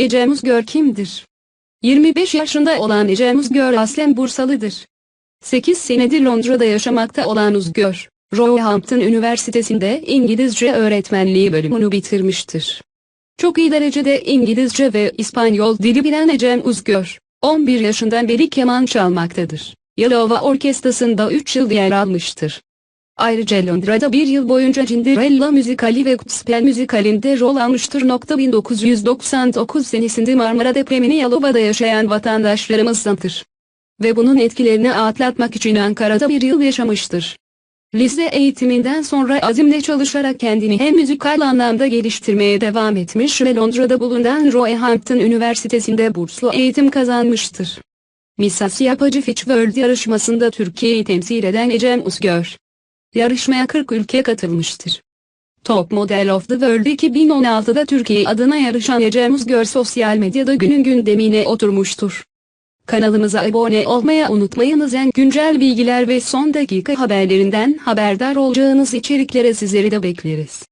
Ecem Uzgör kimdir? 25 yaşında olan Ecem Uzgör aslen Bursalıdır. 8 senedir Londra'da yaşamakta olan Uzgör, Roehampton Üniversitesi'nde İngilizce öğretmenliği bölümünü bitirmiştir. Çok iyi derecede İngilizce ve İspanyol dili bilen Ecem Uzgör, 11 yaşından beri keman çalmaktadır. Yalova Orkestrası'nda 3 yıl yer almıştır. Ayrıca Londra'da bir yıl boyunca Cinderella müzikali ve Gospel müzikalinde rol almıştır. 1999 senesinde Marmara depremini Yalova'da yaşayan vatandaşlarımızdandır. Ve bunun etkilerini atlatmak için Ankara'da bir yıl yaşamıştır. Lise eğitiminden sonra azimle çalışarak kendini hem müzikal anlamda geliştirmeye devam etmiş ve Londra'da bulunan Roehampton Üniversitesi'nde burslu eğitim kazanmıştır. Misas Yapıcı Fitch World yarışmasında Türkiye'yi temsil eden Ecem Uzgör. Yarışmaya 40 ülke katılmıştır. Top Model of the World 2016'da Türkiye adına yarışan Ecem Uzgör sosyal medyada günün gündemine oturmuştur. Kanalımıza abone olmayı unutmayınız. En güncel bilgiler ve son dakika haberlerinden haberdar olacağınız içeriklere sizleri de bekleriz.